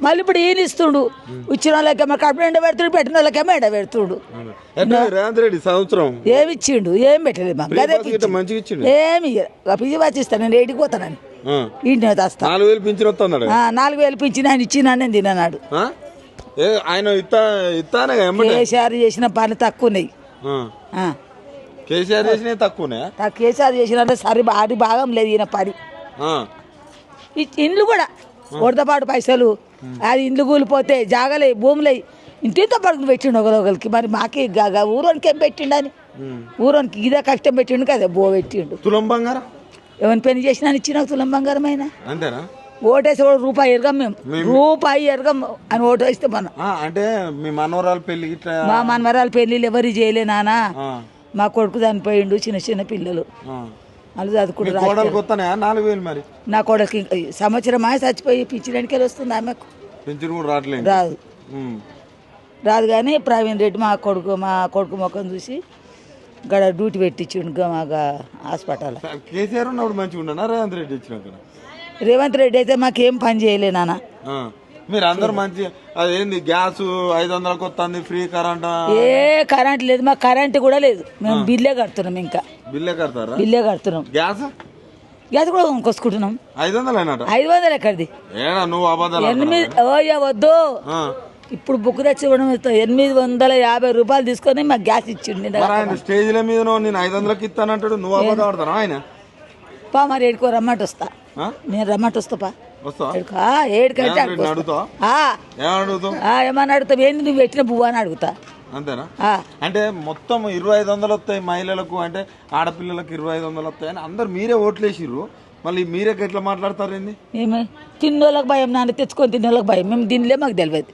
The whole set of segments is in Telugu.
మళ్ళీ ఇప్పుడు ఈయన ఇస్తుండు. ఇచ్చిన వాళ్ళకేమో కడుపు ఎండ పెడుతుడు పెట్టిన వాళ్ళకేమో ఎండ పెడుతుడు. సంవత్సరం ఏమి ఇచ్చిండు? ఏం పెట్టలేదు మాకు. ఇచ్చిండు? ఏమి పిజి వచ్చిస్తాను నేను ఏడికి పోతానని ఆ. ఇంటిని వస్తా. నాలుగు వేలు పింఛన్ నాలుగు వేలు పింఛన్ ఆయన ఇచ్చిన నేను తినన్నాడు? ఏ ఆయన కేసీఆర్ చేసిన పని తక్కువ ఉన్నాయి ఆ. ఆ, కేసీఆర్ చేసినవి తక్కువనే కేసీఆర్ చేసిన సరి భారీ భాగం లేదు ఈయన పని. ఇండ్లు కూడా వరదపాటు పైసలు అది ఇండ్లు కూలిపోతే జాగలే భూములై. ఇంటితో పడుకుని పెట్టిండు ఒకరికి మరి మాకే ఊరోనికి ఏం పెట్టిండని. ఊరోనికి ఇదే కష్టం పెట్టిండు కదా బో పెట్టిండు. తులం బంగారం? ఎవరిని పెళ్ళి చేసినా ఇచ్చిన తులం బంగారమైన అంతేనా? ఓటేసి రూపాయి ఎరగం మేము. రూపాయి ఎరగం అని ఓటు వేస్తే మనం. అంటే మీ మనవరాలు పెళ్ళి మా మనవరాలు పెళ్ళిళ్ళు ఎవరు చేయలే నాన్న ఆ. మా కొడుకు చనిపోయిండు చిన్న చిన్న పిల్లలు. ఆ. వాళ్ళు మీ చదువుకుంటారు కోడలు కొత్తనే నాలుగు వేలు మరి. నా ఈ సంవత్సరం ఆయ చచ్చిపోయి పిచ్చిడానికి వస్తుంది ఆమెకు. పింఛన్ కూడా రావట్లేదు. రాదు. రాదు కానీ ప్రవీణ్ రెడ్డి మా కొడుకు మా కొడుకు ముఖం చూసి గడ డ్యూటీ పెట్టించిండు గా- మా గా- హాస్పిటల్ కేసీఆర్ ఉన్నప్పుడు మంచిగా ఉండనా? రేవంత్ రెడ్డి వచ్చినాక రేవంత్ రెడ్డి అయితే మాకేం పని చేయలే నాన్న. మీరు అందరు మంచి అదేంది గ్యాస్ ఐదు వందలకు వస్తుంది ఫ్రీ కరెంట్? ఏ కరెంట్ లేదు మాకు కరెంట్ కూడా లేదు. మేము బిల్లే కడుతున్నాం ఇంకా. బిల్లే కడతారా? బిల్లే కడుతున్నాం. గ్యాస్? గ్యాస్ కూడా కొనుక్కొచ్చుకుంటున్నాం. ఐదు వందలు అయినట ఐదు వందలు ఎక్కడిది ఏడా నువ్వు అబద్ధాలు ఎనిమిది ఓయ్య వద్దు. ఇప్పుడు బుక్ తెచ్చి ఇవ్వడం. ఎనిమిది వందల యాభై రూపాయలు తీసుకొని మాకు గ్యాస్ ఇచ్చిండు ఆయన స్టేజ్ల మీద నేను ఐదు వందలకి ఇస్తానంటాడు నువ్వు అబద్ధం ఆడతాను ఆయన? పా మరి ఏడుకో రమ్మంట వస్తా ఆ? నేను రమ్మంట వస్తా పా. ఏడుకంటే ఏమని అడుగుతావు? ఏంది నువ్వు పెట్టిన పువ్వు అని అడుగుతా. అంతేనా? అంటే మొత్తం ఇరవై ఐదు వందలు వస్తాయి మహిళలకు అంటే ఆడపిల్లలకు ఇరవై ఐదు వందలు వస్తాయి అని అందరు మీరే ఓట్లేసిర్రు. మళ్ళీ మీరే ఎట్లా మాట్లాడతారు ఏంది? మేము తిన్నోళ్ళకి భయం నాన్న తెచ్చుకొని తిన్నోళ్ళకి భయం. మేము తినలే మాకు తెలియదు.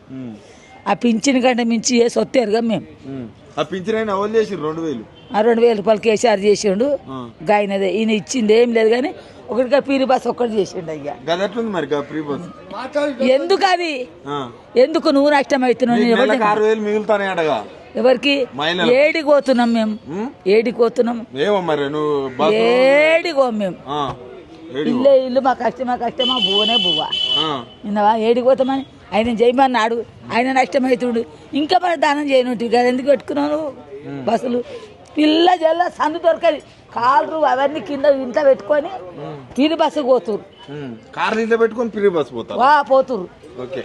ఆ పింఛన్ కంటే మించి ఏ సొత్తు ఎరగం మేము. ఆ పింఛన్ అయినా ఎవరు చేసిర్రు? రెండు వేలు. ఆ రెండు వేల రూపాయలు కేసీఆర్ చేసిండు. గాయనదే ఈయన ఇచ్చింది ఏం లేదు కానీ ఒకటిగా పీరి బస్ ఒక్కటి చేసిండు అయ్యా. గది ఎట్లుంది మరి గా ఫ్రీ బస్? ఎందుకు అది. ఎందుకు నువ్వు నష్టం అవుతున్నావు? ఆరు వేలు మిగులుతానే అడగా. ఎవరికి. ఏడికి పోతున్నాం మేము? ఏడికి పోతున్నాం ఏమో మరి నువ్వు బస్ ఏడికి పోం మేము. ఇల్లే ఇల్లు మా కష్టం మా కష్టం మా బువ్వనే బువ్వ. ఆ. విన్నావా? ఏడికి పోతామని ఆయన చేయమన్నాడు ఆయన నష్టమవుతుండు ఇంకా మరి దానం చేయనుంటు కదా ఎందుకు పెట్టుకున్నావు నువ్వు? బస్సులు. పిల్ల జల్ల సందు దొరకది. కాళ్ళు అవన్నీ కింద ఇంట్లో పెట్టుకొని తిని బస్సు పోతురు. కార్ ఇంట్లో పెట్టుకొని ఫ్రీ బస్ పోతా వా పోతురు ఓకే.